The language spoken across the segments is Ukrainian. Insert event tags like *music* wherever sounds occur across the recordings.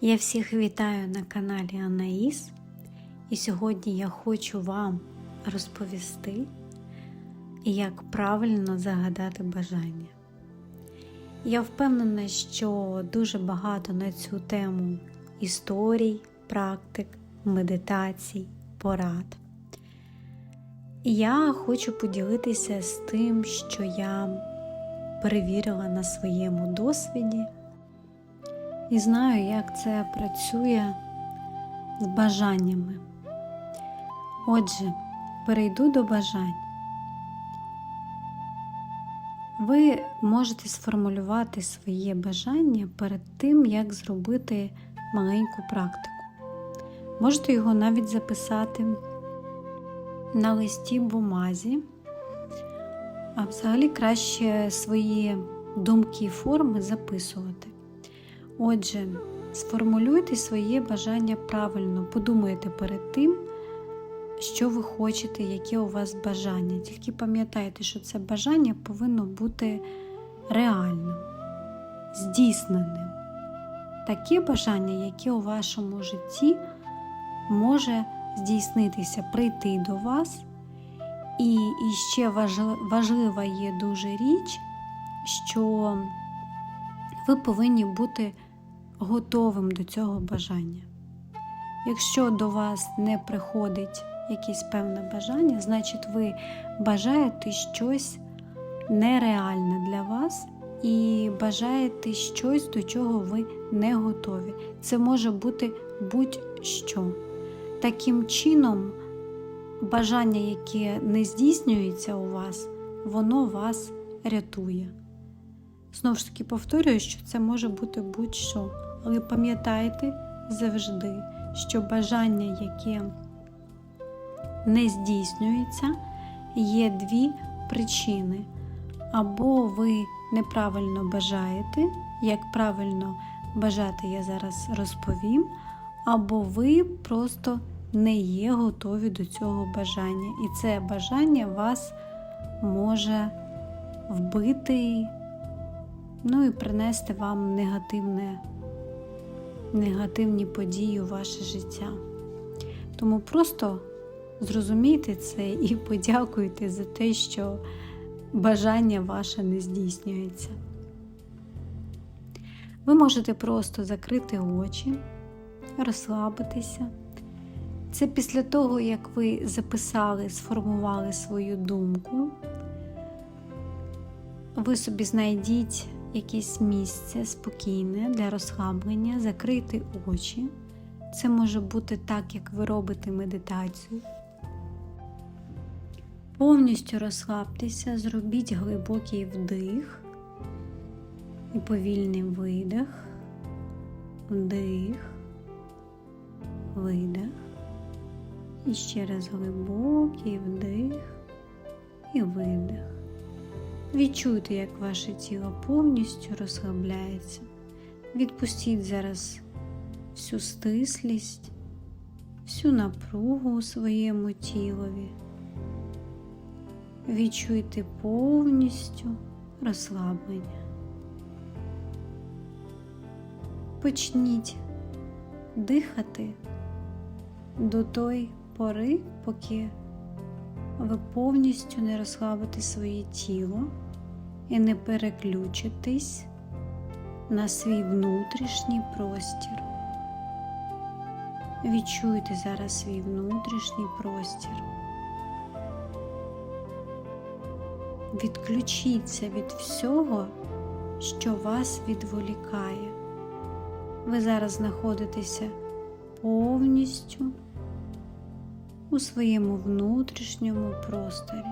Я всіх вітаю на каналі Анаїс, і сьогодні я хочу вам розповісти, як правильно загадати бажання. Я впевнена, що дуже багато на цю тему історій, практик, медитацій, порад. Я хочу поділитися з тим, що я перевірила на своєму досвіді і знаю, як це працює з бажаннями. Отже, перейду до бажань. Ви можете сформулювати своє бажання перед тим, як зробити маленьку практику. Можете його навіть записати на листі бумазі, а взагалі краще свої думки і форми записувати. Отже, сформулюйте своє бажання правильно, подумайте перед тим, що ви хочете, яке у вас бажання. Тільки пам'ятайте, що це бажання повинно бути реальним, здійсненим. Таке бажання, яке у вашому житті може здійснитися, прийти до вас. І, і ще важлива є дуже річ, що ви повинні бути готовим до цього бажання. Якщо до вас не приходить якесь певне бажання, значить ви бажаєте щось нереальне для вас і бажаєте щось, до чого ви не готові. Це може бути будь-що. Таким чином, бажання, яке не здійснюється у вас, воно вас рятує. Знову ж таки, повторюю, що це може бути будь-що. Але пам'ятайте завжди, що бажання, яке не здійснюється, є дві причини. Або ви неправильно бажаєте, як правильно бажати, я зараз розповім, або ви просто не є готові до цього бажання. І це бажання вас може вбити, ну і принести вам негативне негативні події у ваше життя. Тому просто зрозумійте це і *laughs* подякуйте за те, що бажання ваше не здійснюється. Ви можете просто закрити очі, розслабитися. Це після того, як ви записали, сформували свою думку, ви собі знайдіть якесь місце спокійне для розслаблення, закрити очі. Це може бути так, як ви робите медитацію. Повністю розслабтеся, зробіть глибокий вдих і повільний видих, вдих, видих. І ще раз глибокий вдих і видих. Відчуйте, як ваше тіло повністю розслабляється. Відпустіть зараз всю стислість, всю напругу у своєму тілові. Відчуйте повністю розслаблення. Почніть дихати до той пори, поки ви повністю не розслабите своє тіло і не переключитесь на свій внутрішній простір. Відчуйте зараз свій внутрішній простір. Відключіться від всього, що вас відволікає. Ви зараз знаходитеся повністю у своєму внутрішньому просторі.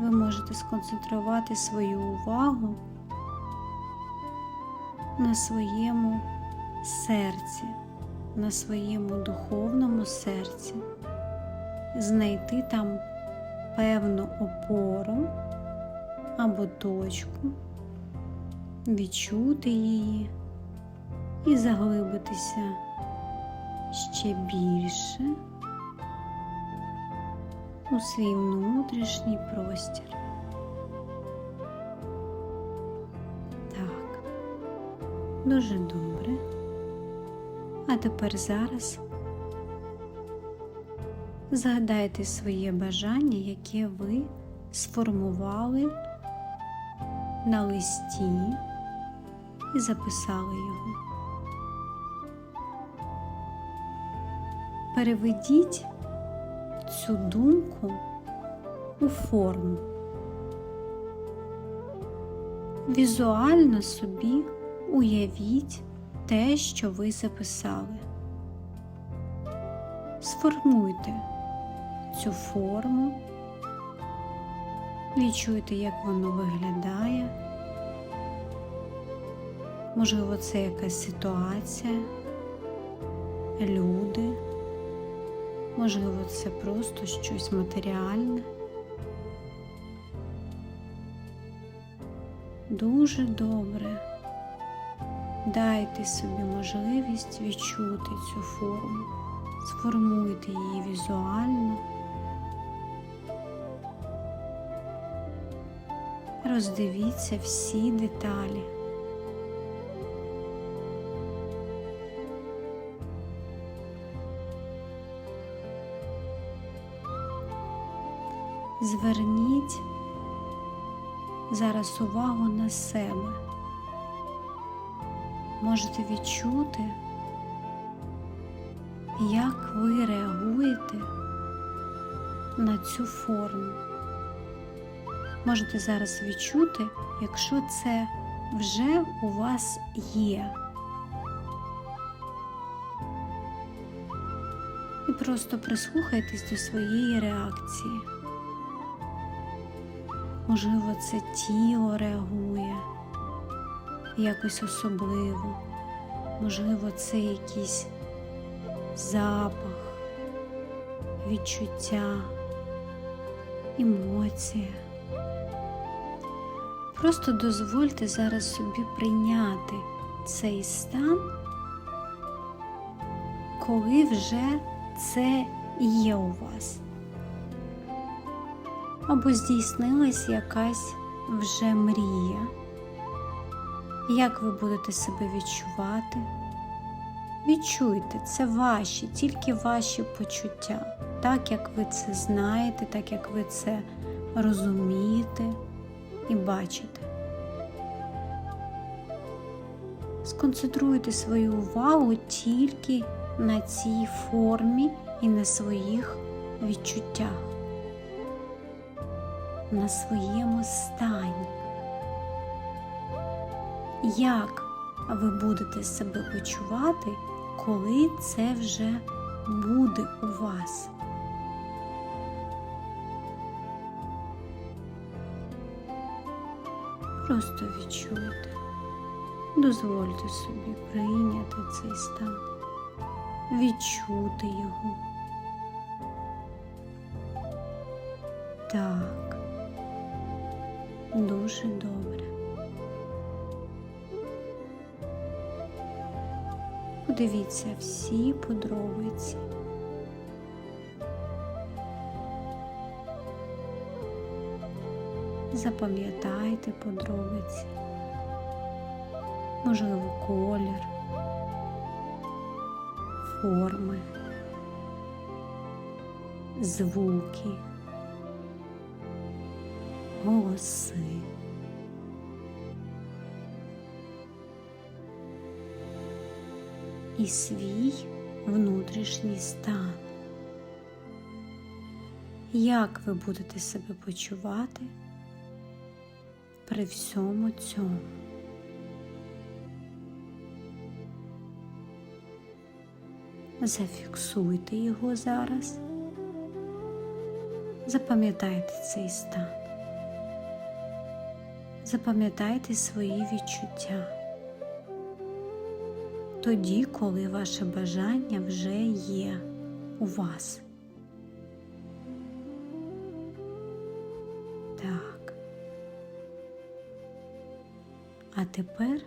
Ви можете сконцентрувати свою увагу на своєму серці, на своєму духовному серці, знайти там певну опору або точку, відчути її і заглибитися ще більше у свій внутрішній простір. Так, дуже добре. А тепер зараз згадайте своє бажання, яке ви сформували на листі і записали його. Переведіть цю думку у форму. Візуально собі уявіть те, що ви записали. Сформуйте цю форму, відчуйте, як воно виглядає. Можливо, це якась ситуація, люди, можливо, це просто щось матеріальне. Дуже добре. Дайте собі можливість відчути цю форму, сформуйте її візуально, роздивіться всі деталі. Зверніть зараз увагу на себе. Можете відчути, як ви реагуєте на цю форму. Можете зараз відчути, якщо це вже у вас є. І просто прислухайтесь до своєї реакції. Можливо, це тіло реагує якось особливо, можливо, це якийсь запах, відчуття, емоція. Просто дозвольте зараз собі прийняти цей стан, коли вже це є у вас або здійснилась якась вже мрія. Як ви будете себе відчувати? Відчуйте, це ваші, тільки ваші почуття, так як ви це знаєте, так як ви це розумієте і бачите. Сконцентруйте свою увагу тільки на цій формі і на своїх відчуттях на своєму стані. Як ви будете себе почувати, коли це вже буде у вас? Просто відчуйте, дозвольте собі прийняти цей стан, відчути його. Так. Дуже добре. Подивіться всі подробиці. Запам'ятайте подробиці, можливо, колір, форми, звуки голоси. І свій внутрішній стан. Як ви будете себе почувати при всьому цьому? Зафіксуйте його зараз, запам'ятайте цей стан. Запам'ятайте свої відчуття. Тоді, коли ваше бажання вже є у вас. Так. А тепер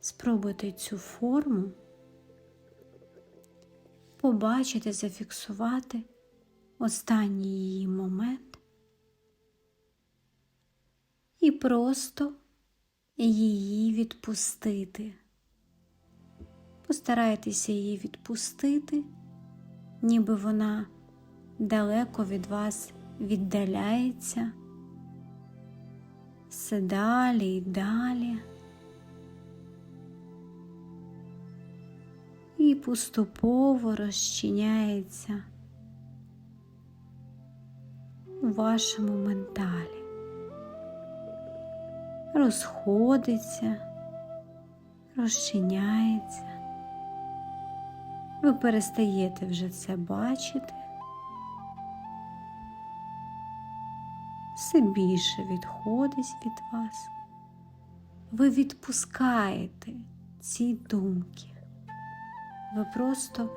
спробуйте цю форму побачити, зафіксувати останній її момент і просто її відпустити. Постарайтеся її відпустити, ніби вона далеко від вас віддаляється, все далі і далі. І поступово розчиняється у вашому менталі, розходиться, розчиняється. Ви перестаєте вже це бачити, все більше відходить від вас. Ви відпускаєте ці думки. Ви просто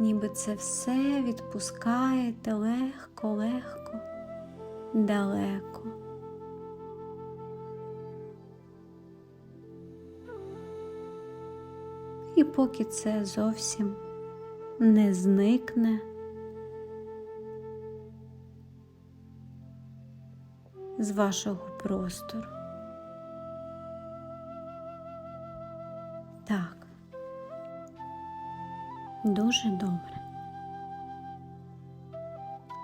ніби це все відпускаєте легко, легко, далеко. І поки це зовсім не зникне, з вашого простору. Так. Дуже добре.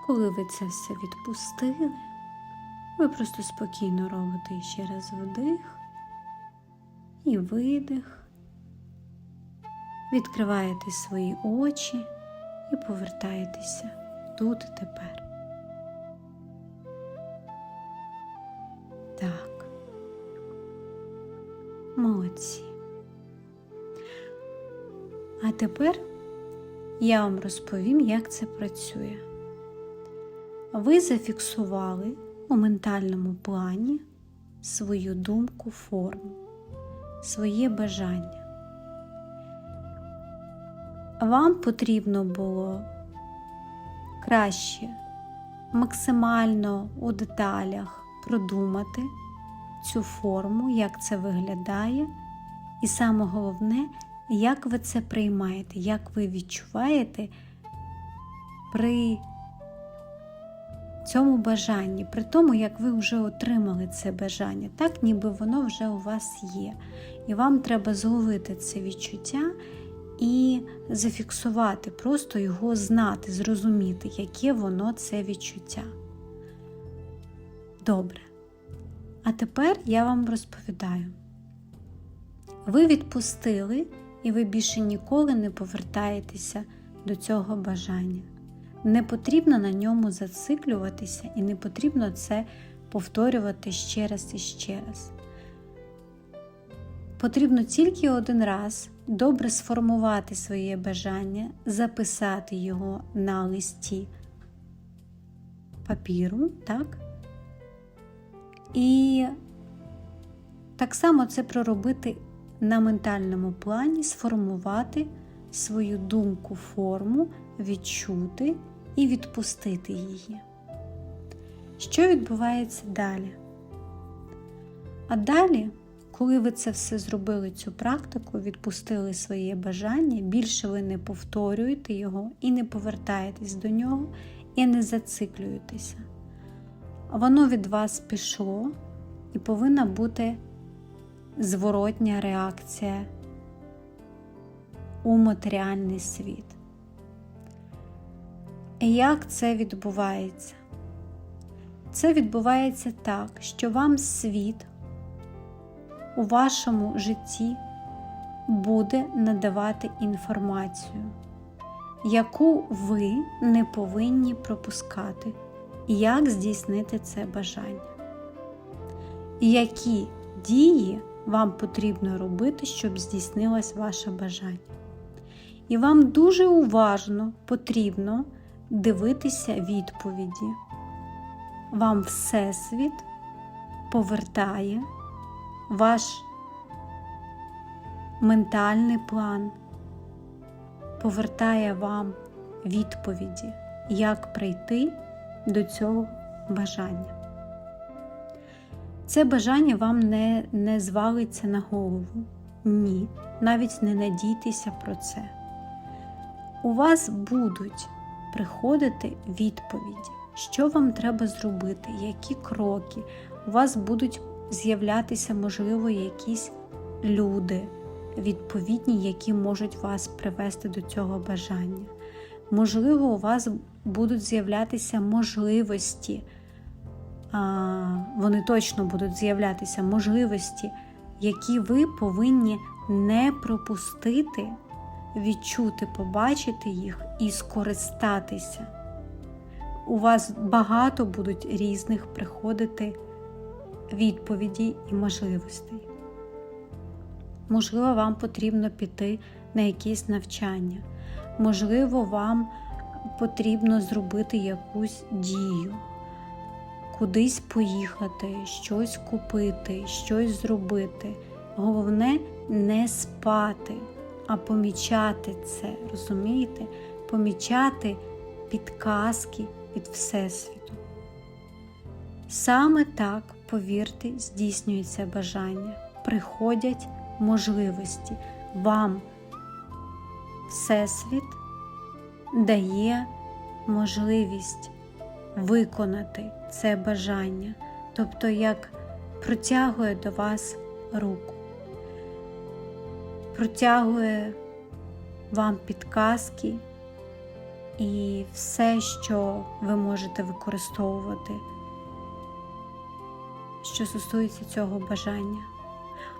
Коли ви це все відпустили, ви просто спокійно робите ще раз вдих і видих. Відкриваєте свої очі і повертаєтеся тут і тепер. Так. Молодці. А тепер я вам розповім, як це працює. Ви зафіксували у ментальному плані свою думку, форму, своє бажання. Вам потрібно було краще максимально у деталях продумати цю форму, як це виглядає, і саме головне, як ви це приймаєте, як ви відчуваєте при цьому бажанні, при тому, як ви вже отримали це бажання, так ніби воно вже у вас є. І вам треба зловити це відчуття і зафіксувати, просто його знати, зрозуміти, яке воно це відчуття. Добре. А тепер я вам розповідаю. Ви відпустили, і ви більше ніколи не повертаєтеся до цього бажання. Не потрібно на ньому зациклюватися і не потрібно це повторювати ще раз і ще раз. Потрібно тільки один раз добре сформувати своє бажання, записати його на листі папіру, так? І так само це проробити на ментальному плані, сформувати свою думку, форму, відчути і відпустити її. Що відбувається далі? А далі, коли ви це все зробили, цю практику, відпустили своє бажання, більше ви не повторюєте його і не повертаєтесь до нього, і не зациклюєтеся. Воно від вас пішло і повинна бути зворотня реакція у матеріальний світ. І як це відбувається? Це відбувається так, що вам світ у вашому житті буде надавати інформацію, яку ви не повинні пропускати, як здійснити це бажання. Які дії вам потрібно робити, щоб здійснилось ваше бажання. І вам дуже уважно потрібно дивитися відповіді. Вам Всесвіт повертає ваш ментальний план, повертає вам відповіді, як прийти до цього бажання. Це бажання вам не, не звалиться на голову. Ні, навіть не надійтеся про це. У вас будуть приходити відповіді, що вам треба зробити, які кроки. У вас будуть з'являтися, можливо, якісь люди відповідні, які можуть вас привести до цього бажання. Можливо, у вас будуть з'являтися можливості, вони точно будуть з'являтися можливості, які ви повинні не пропустити, відчути, побачити їх і скористатися. У вас багато будуть різних приходити відповідей і можливостей. Можливо, вам потрібно піти на якесь навчання. Можливо, вам потрібно зробити якусь дію, кудись поїхати, щось купити, щось зробити. Головне не спати, а помічати це, розумієте? Помічати підказки від Всесвіту. Саме так, повірте, здійснюється бажання, приходять можливості. Вам Всесвіт дає можливість виконати це бажання, тобто як протягує до вас руку, протягує вам підказки і все, що ви можете використовувати, що стосується цього бажання.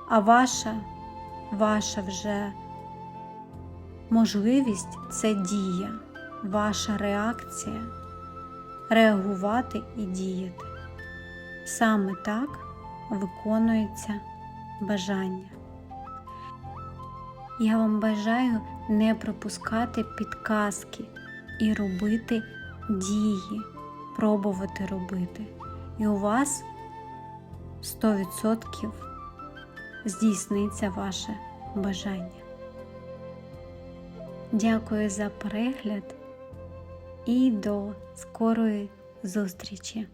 А ваша, ваша вже можливість це дія, ваша реакція реагувати і діяти. Саме так виконується бажання. Я вам бажаю не пропускати підказки і робити дії, пробувати робити. І у вас 100% здійсниться ваше бажання. Дякую за перегляд і до скорої зустрічі!